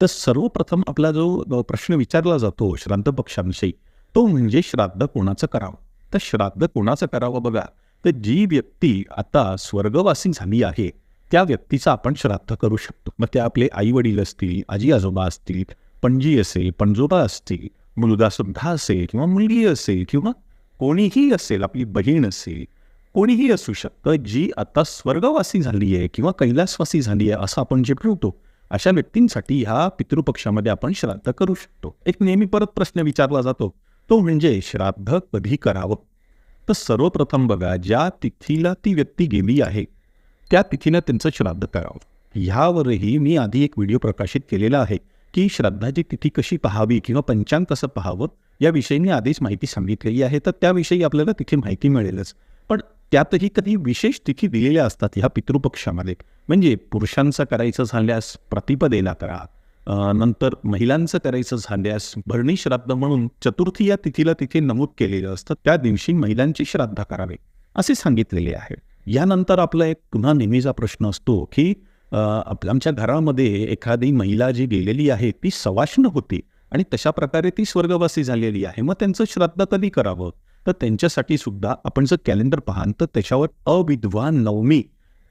तर सर्वप्रथम आपला जो प्रश्न विचारला जातो श्राद्ध पक्षांविषयी तो म्हणजे श्राद्ध कोणाचं करावं? तर श्राद्ध कोणाचं करावं बघा? तर जी व्यक्ती आता स्वर्गवासी झाली आहे त्या व्यक्तीचं आपण श्राद्ध करू शकतो. मग ते आपले आई वडील असतील आजी आजोबा असतील पणजी असेल पणजोबा असतील मुलगा सुद्धा असेल किंवा मुलगी असेल किंवा कोणीही असेल आपली बहीण असेल कोणीही असू शकतं जी आता स्वर्गवासी झाली आहे किंवा कैलासवासी झाली आहे असं आपण जे म्हणतो अशा व्यक्तींसाठी ह्या पितृपक्षामध्ये आपण श्राद्ध करू शकतो. एक नेहमी परत प्रश्न विचारला जातो तो म्हणजे श्राद्ध कधी करावं? तर सर्वप्रथम बघा ज्या तिथीला ती व्यक्ती गेली आहे त्या तिथीनं त्यांचं श्राद्ध करावं. ह्यावरही मी आधी एक व्हिडिओ प्रकाशित केलेला आहे की श्राद्धाची तिथी कशी पाहावी किंवा पंचांग कसं पाहावं याविषयी मी आधीच माहिती सांगितलेली आहे. तर त्याविषयी आपल्याला तिथे माहिती मिळेलच. पण त्यातही कधी विशेष तिथी दिलेल्या असतात ह्या पितृपक्षामध्ये. म्हणजे पुरुषांचं करायचं झाल्यास प्रतिपदेला करा नंतर महिलांचं करायचं झाल्यास भरणी श्राद्ध म्हणून चतुर्थी या तिथीला तिथे नमूद केलेलं असतं त्या दिवशी महिलांची श्राद्ध करावे असे सांगितलेले आहे. यानंतर आपला एक पुन्हा नेहमीचा प्रश्न असतो की आमच्या घरामध्ये एखादी महिला जी गेलेली आहे ती सवाष्ण होती आणि तशा प्रकारे ती स्वर्गवासी झालेली आहे मग त्यांचं श्राद्ध कधी करावं? तर त्यांच्यासाठी सुद्धा आपण जर कॅलेंडर पाहाल तर त्याच्यावर अविद्वान नवमी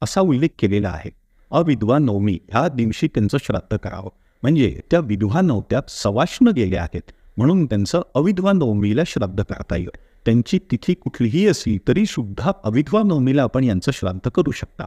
असा उल्लेख केलेला आहे. अविद्वान नवमी ह्या दिवशी त्यांचं श्राद्ध करावं. म्हणजे त्या विधवा नव्हत्या सवाष्ण गेल्या आहेत. म्हणून त्यांचं अविधवा नवमीला श्राद्ध करता येईल. त्यांची तिथी कुठलीही असली तरी सुद्धा अविधवा नवमीला आपण यांचं श्राद्ध करू शकता.